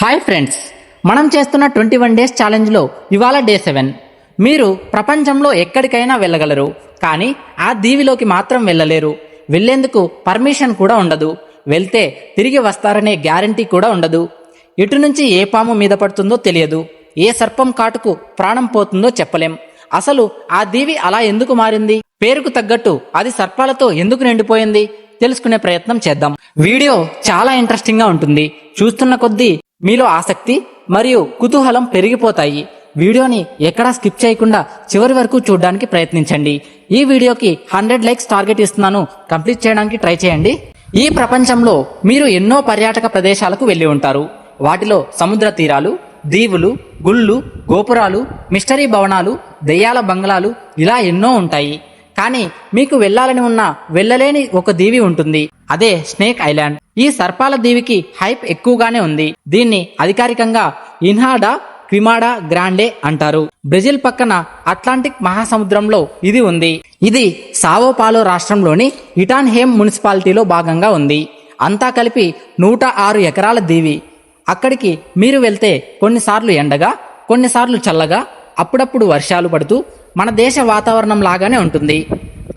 Hi friends మనం చేస్తున్న twenty one days ఛాలెంజ్లో ఇవాళ డే సెవెన్. మీరు ప్రపంచంలో ఎక్కడికైనా వెళ్ళగలరు కానీ ఆ దీవిలోకి మాత్రం వెళ్ళలేరు. వెళ్ళేందుకు పర్మిషన్ కూడా ఉండదు. వెళ్తే తిరిగి వస్తారనే గ్యారంటీ కూడా ఉండదు. ఇటు నుంచి ఏ పాము మీద పడుతుందో తెలియదు. ఏ సర్పం కాటుకు ప్రాణం పోతుందో చెప్పలేం. అసలు ఆ దీవి అలా ఎందుకు మారింది? పేరుకు తగ్గట్టు అది సర్పాలతో ఎందుకు నిండిపోయింది? తెలుసుకునే ప్రయత్నం చేద్దాం. వీడియో చాలా ఇంట్రెస్టింగ్గా ఉంటుంది. చూస్తున్న కొద్దీ మీలో ఆసక్తి మరియు కుతూహలం పెరిగిపోతాయి. వీడియోని ఎక్కడా స్కిప్ చేయకుండా చివరి వరకు చూడడానికి ప్రయత్నించండి. ఈ వీడియోకి హండ్రెడ్ లైక్స్ టార్గెట్ ఇస్తున్నాను. కంప్లీట్ చేయడానికి ట్రై చేయండి. ఈ ప్రపంచంలో మీరు ఎన్నో పర్యాటక ప్రదేశాలకు వెళ్ళి ఉంటారు. వాటిలో సముద్ర తీరాలు దీవులు గుళ్ళు గోపురాలు మిస్టరీ భవనాలు దెయ్యాల బంగ్లాలు ఇలా ఎన్నో ఉంటాయి. కానీ మీకు వెళ్ళాలని ఉన్న వెళ్ళలేని ఒక దీవి ఉంటుంది. అదే స్నేక్ ఐలాండ్. ఈ సర్పాల దీవికి హైప్ ఎక్కువగానే ఉంది. దీన్ని అధికారికంగా ఇన్హాడా క్విమాడా గ్రాండే అంటారు. బ్రెజిల్ పక్కన అట్లాంటిక్ మహాసముద్రంలో ఇది ఉంది. ఇది సావోపాలో రాష్ట్రంలోని ఇటాన్హేమ్ మున్సిపాలిటీలో భాగంగా ఉంది. అంతా కలిపి నూట ఆరు ఎకరాల దీవి. అక్కడికి మీరు వెళ్తే కొన్నిసార్లు ఎండగా కొన్నిసార్లు చల్లగా అప్పుడప్పుడు వర్షాలు పడుతూ మన దేశ వాతావరణం లాగానే ఉంటుంది.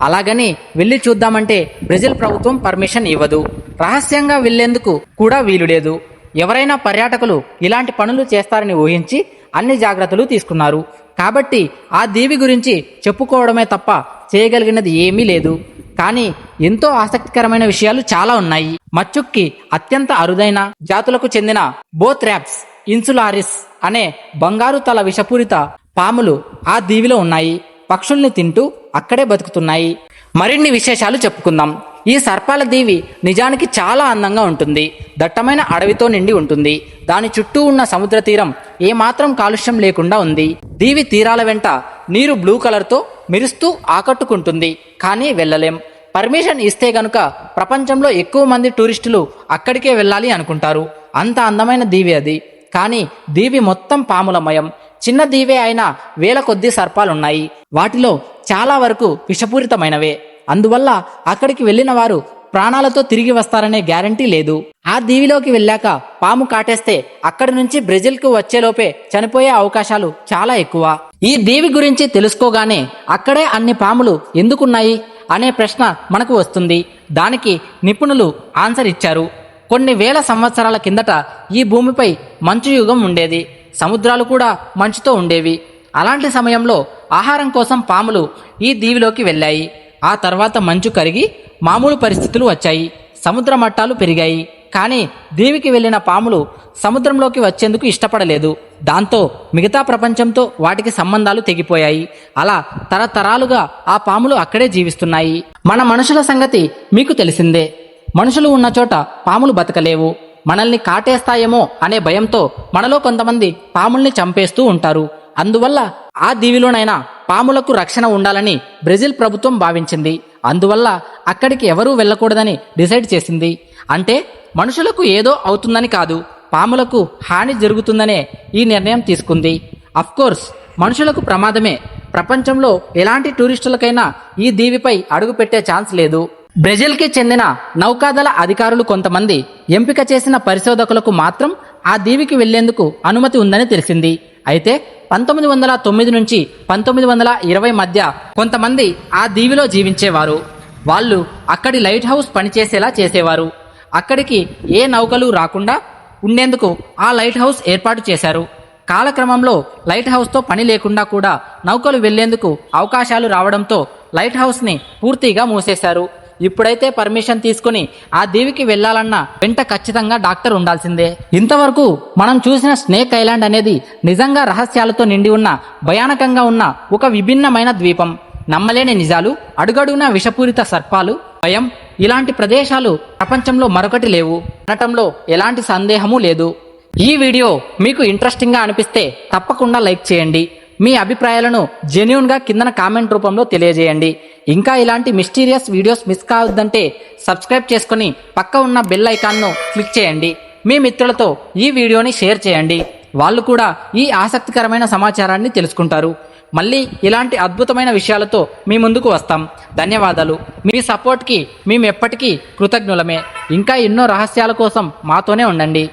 అలాగని వెళ్ళి చూద్దామంటే బ్రెజిల్ ప్రభుత్వం పర్మిషన్ ఇవ్వదు. రహస్యంగా వెళ్ళేందుకు కూడా వీలు లేదు. ఎవరైనా పర్యాటకులు ఇలాంటి పనులు చేస్తారని ఊహించి అన్ని జాగ్రత్తలు తీసుకున్నారు. కాబట్టి ఆ దీవి గురించి చెప్పుకోవడమే తప్ప చేయగలిగినది ఏమీ లేదు. కానీ ఎంతో ఆసక్తికరమైన విషయాలు చాలా ఉన్నాయి. మచ్చుక్కి అత్యంత అరుదైన జాతులకు చెందిన బోత్ ర్యాప్స్ ఇన్సులారిస్ అనే బంగారు తల విషపూరిత పాములు ఆ దీవిలో ఉన్నాయి. పక్షుల్ని తింటూ అక్కడే బతుకుతున్నాయి. మరిన్ని విశేషాలు చెప్పుకుందాం. ఈ సర్పాల దీవి నిజానికి చాలా అందంగా ఉంటుంది. దట్టమైన అడవితో నిండి ఉంటుంది. దాని చుట్టూ ఉన్న సముద్ర తీరం ఏమాత్రం కాలుష్యం లేకుండా ఉంది. దీవి తీరాల వెంట నీరు బ్లూ కలర్తో మెరుస్తూ ఆకట్టుకుంటుంది. కానీ వెళ్ళలేం. పర్మిషన్ ఇస్తే గనుక ప్రపంచంలో ఎక్కువ మంది టూరిస్టులు అక్కడికే వెళ్ళాలి అనుకుంటారు. అంత అందమైన దీవి అది. కానీ దీవి మొత్తం పాములమయం. చిన్న దీవే అయిన వేల కొద్ది సర్పాలున్నాయి. వాటిలో చాలా వరకు విషపూరితమైనవే. అందువల్ల అక్కడికి వెళ్ళిన వారు ప్రాణాలతో తిరిగి వస్తారనే గ్యారంటీ లేదు. ఆ దీవిలోకి వెళ్ళాక పాము కాటేస్తే అక్కడి నుంచి బ్రెజిల్కు వచ్చేలోపే చనిపోయే అవకాశాలు చాలా ఎక్కువ. ఈ దీవి గురించి తెలుసుకోగానే అక్కడే అన్ని పాములు ఎందుకున్నాయి అనే ప్రశ్న మనకు వస్తుంది. దానికి నిపుణులు ఆన్సర్ ఇచ్చారు. కొన్ని వేల సంవత్సరాల కిందట ఈ భూమిపై మంచు యుగం ఉండేది. సముద్రాలు కూడా మంచుతో ఉండేవి. అలాంటి సమయంలో ఆహారం కోసం పాములు ఈ దీవిలోకి వెళ్ళాయి. ఆ తర్వాత మంచు కరిగి మామూలు పరిస్థితులు వచ్చాయి. సముద్ర మట్టాలు పెరిగాయి. కానీ దీవికి వెళ్ళిన పాములు సముద్రంలోకి వచ్చేందుకు ఇష్టపడలేదు. దాంతో మిగతా ప్రపంచంతో వాటికి సంబంధాలు తెగిపోయాయి. అలా తరతరాలుగా ఆ పాములు అక్కడే జీవిస్తున్నాయి. మన మనుషుల సంగతి మీకు తెలిసిందే. మనుషులు ఉన్న చోట పాములు బతకలేవు. మనల్ని కాటేస్తాయేమో అనే భయంతో మనలో కొంతమంది పాముల్ని చంపేస్తూ ఉంటారు. అందువల్ల ఆ దీవిలోనైనా పాములకు రక్షణ ఉండాలని బ్రెజిల్ ప్రభుత్వం భావించింది. అందువల్ల అక్కడికి ఎవరూ వెళ్ళకూడదని డిసైడ్ చేసింది. అంటే మనుషులకు ఏదో అవుతుందని కాదు పాములకు హాని జరుగుతుందనే ఈ నిర్ణయం తీసుకుంది. అఫ్కోర్స్ మనుషులకు ప్రమాదమే. ప్రపంచంలో ఎలాంటి టూరిస్టులకైనా ఈ దీవిపై అడుగుపెట్టే ఛాన్స్ లేదు. బ్రెజిల్కి చెందిన నౌకాదళ అధికారులు కొంతమంది ఎంపిక చేసిన పరిశోధకులకు మాత్రం ఆ దీవికి వెళ్ళేందుకు అనుమతి ఉందని తెలిసింది. అయితే పంతొమ్మిది వందల తొమ్మిది నుంచి పంతొమ్మిది వందల ఇరవై మధ్య కొంతమంది ఆ దీవిలో జీవించేవారు. వాళ్ళు అక్కడి లైట్ హౌస్ పనిచేసేలా చేసేవారు. అక్కడికి ఏ నౌకలు రాకుండా ఉండేందుకు ఆ లైట్ హౌస్ ఏర్పాటు చేశారు. కాలక్రమంలో లైట్ హౌస్తో పని లేకుండా కూడా నౌకలు వెళ్ళేందుకు అవకాశాలు రావడంతో లైట్ హౌస్ని పూర్తిగా మూసేశారు. ఇప్పుడైతే పర్మిషన్ తీసుకుని ఆ దీవికి వెళ్ళాలన్నా వెంట ఖచ్చితంగా డాక్టర్ ఉండాల్సిందే. ఇంతవరకు మనం చూసిన స్నేక్ ఐలాండ్ అనేది నిజంగా రహస్యాలతో నిండి ఉన్న భయానకంగా ఉన్న ఒక విభిన్నమైన ద్వీపం. నమ్మలేని నిజాలు అడుగడుగున విషపూరిత సర్పాలు భయం ఇలాంటి ప్రదేశాలు ప్రపంచంలో మరొకటి లేవు. అనటంలో ఎలాంటి సందేహమూ లేదు. ఈ వీడియో మీకు ఇంట్రెస్టింగ్గా అనిపిస్తే తప్పకుండా లైక్ చేయండి. మీ అభిప్రాయాలను జెన్యున్గా కిందన కామెంట్ రూపంలో తెలియజేయండి. ఇంకా ఇలాంటి మిస్టీరియస్ వీడియోస్ మిస్ కావద్దంటే సబ్స్క్రైబ్ చేసుకుని పక్క ఉన్న బెల్ ఐకాన్ను క్లిక్ చేయండి. మీ మిత్రులతో ఈ వీడియోని షేర్ చేయండి. వాళ్ళు కూడా ఈ ఆసక్తికరమైన సమాచారాన్ని తెలుసుకుంటారు. మళ్ళీ ఇలాంటి అద్భుతమైన విషయాలతో మీ ముందుకు వస్తాం. ధన్యవాదాలు. మీ సపోర్ట్కి మేము ఎప్పటికీ కృతజ్ఞులమే. ఇంకా ఎన్నో రహస్యాల కోసం మాతోనే ఉండండి.